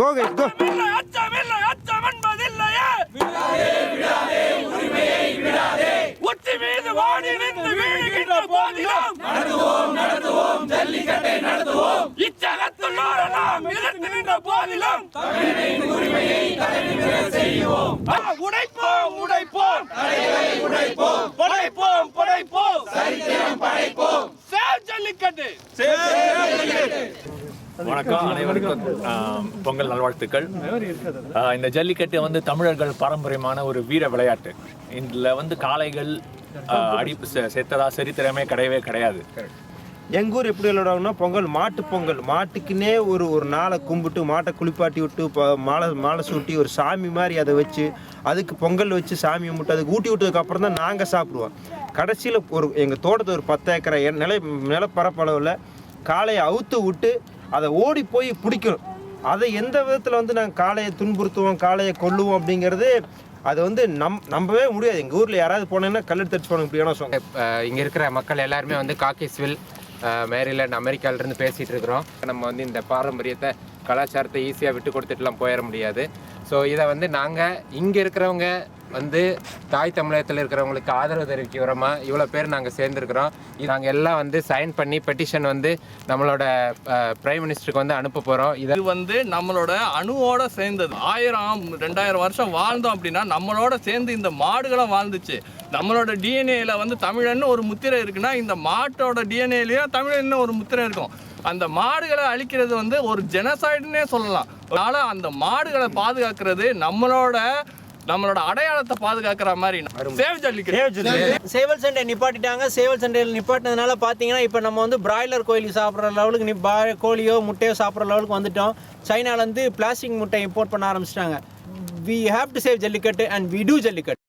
கோ guys கோ அச்சமில்லை அச்சமில்லை அச்சம் என்பதில்லையே. உச்சி மீது வாடி நின்று வீழுகின்ற போதிலும் இச்சகத்துள்ளோரெல்லாம் எதிர்த்து நின்ற போதிலும் உடைப்போம் உடைப்போம் உடைப்போம். படைப்போம் படைப்போம். சேவ் வணக்கம் அனைவருக்கும் பொங்கல் நல்வாழ்த்துக்கள். இந்த ஜல்லிக்கட்டு வந்து தமிழர்கள் பாரம்பரியமான ஒரு வீர விளையாட்டு. இதில் வந்து காளைகள் அடி செத்ததா சரித்திரமே கிடையவே கிடையாது. எங்கள் ஊர் எப்படி விளையாடுவாங்கன்னா பொங்கல் மாட்டு பொங்கல். மாட்டுக்குன்னே ஒரு ஒரு நாளை கும்பிட்டு மாட்டை குளிப்பாட்டி விட்டு மாலை மாலை சூட்டி ஒரு சாமி மாதிரி அதை வச்சு அதுக்கு பொங்கல் வச்சு சாமி கும்பிட்டு அதுக்கு ஊட்டி விட்டதுக்கு அப்புறம் தான் நாங்கள் சாப்பிடுவோம். கடைசியில் ஒரு எங்கள் தோட்டத்தை ஒரு பத்து ஏக்கரை நில நிலப்பரப்பளவில் காளையை அவுத்து விட்டு அதை ஓடி போய் பிடிக்கணும். அதை எந்த விதத்தில் வந்து நாங்கள் காளையை துன்புறுத்துவோம் காளையை கொல்லுவோம் அப்படிங்கிறது அது வந்து நம் நம்பவே முடியாது. எங்கள் ஊரில் யாராவது போனேன்னா கல்லெடுத்து தச்சு போன இப்படியான சொங்க இங்கே இருக்கிற மக்கள் எல்லாருமே வந்து காக்கிஸ்வில் மேரிலேண்ட் அமெரிக்காவிலேருந்து பேசிகிட்டு இருக்கிறோம். நம்ம வந்து இந்த பாரம்பரியத்தை கலாச்சாரத்தை ஈஸியாக விட்டு கொடுத்துட்டுலாம் போயிட முடியாது. ஸோ இதை வந்து நாங்கள் இங்கே இருக்கிறவங்க வந்து தாய் தமிழகத்தில் இருக்கிறவங்களுக்கு ஆதரவு தெரிவிக்க இவ்வளோ பேர் நாங்கள் சேர்ந்துருக்குறோம். நாங்கள் எல்லாம் வந்து சைன் பண்ணி பெட்டிஷன் வந்து நம்மளோட பிரைம் மினிஸ்டருக்கு வந்து அனுப்ப போகிறோம் இது வந்து நம்மளோட அணுவோட சேர்ந்தது. ஆயிரம் ரெண்டாயிரம் வருஷம் வாழ்ந்தோம் அப்படின்னா நம்மளோட சேர்ந்து இந்த மாடுகளும் வாழ்ந்துச்சு. நம்மளோட டிஎன்ஏல வந்து தமிழன்னு ஒரு முத்திரை இருக்குன்னா இந்த மாட்டோட டிஎன்ஏலையும் தமிழன்னு ஒரு முத்திரை இருக்கும். அந்த மாடுகளை அழிக்கிறது வந்து ஒரு ஜெனசைடுன்னே சொல்லலாம். அதனால அந்த மாடுகளை பாதுகாக்கிறது நம்மளோட நம்மளோட அடையாளத்தை பாதுகாக்கிற மாதிரி. சேவ் ஜல்லிக்கட்டு. சேவல் சண்டை நிப்பாட்டிட்டாங்க. சேவல் சண்டையில் நிப்பாட்டினதுனால பார்த்தீங்கன்னா இப்போ நம்ம வந்து பிராய்லர் கோழி சாப்பிட்ற லெவலுக்கு நி கோழியோ முட்டையோ சாப்பிட்ற லெவலுக்கு வந்துட்டோம். சைனாலேருந்து பிளாஸ்டிக் முட்டை இம்போர்ட் பண்ண ஆரம்பிச்சிட்டாங்க. We have to save Jallikattu and we do Jallikattu.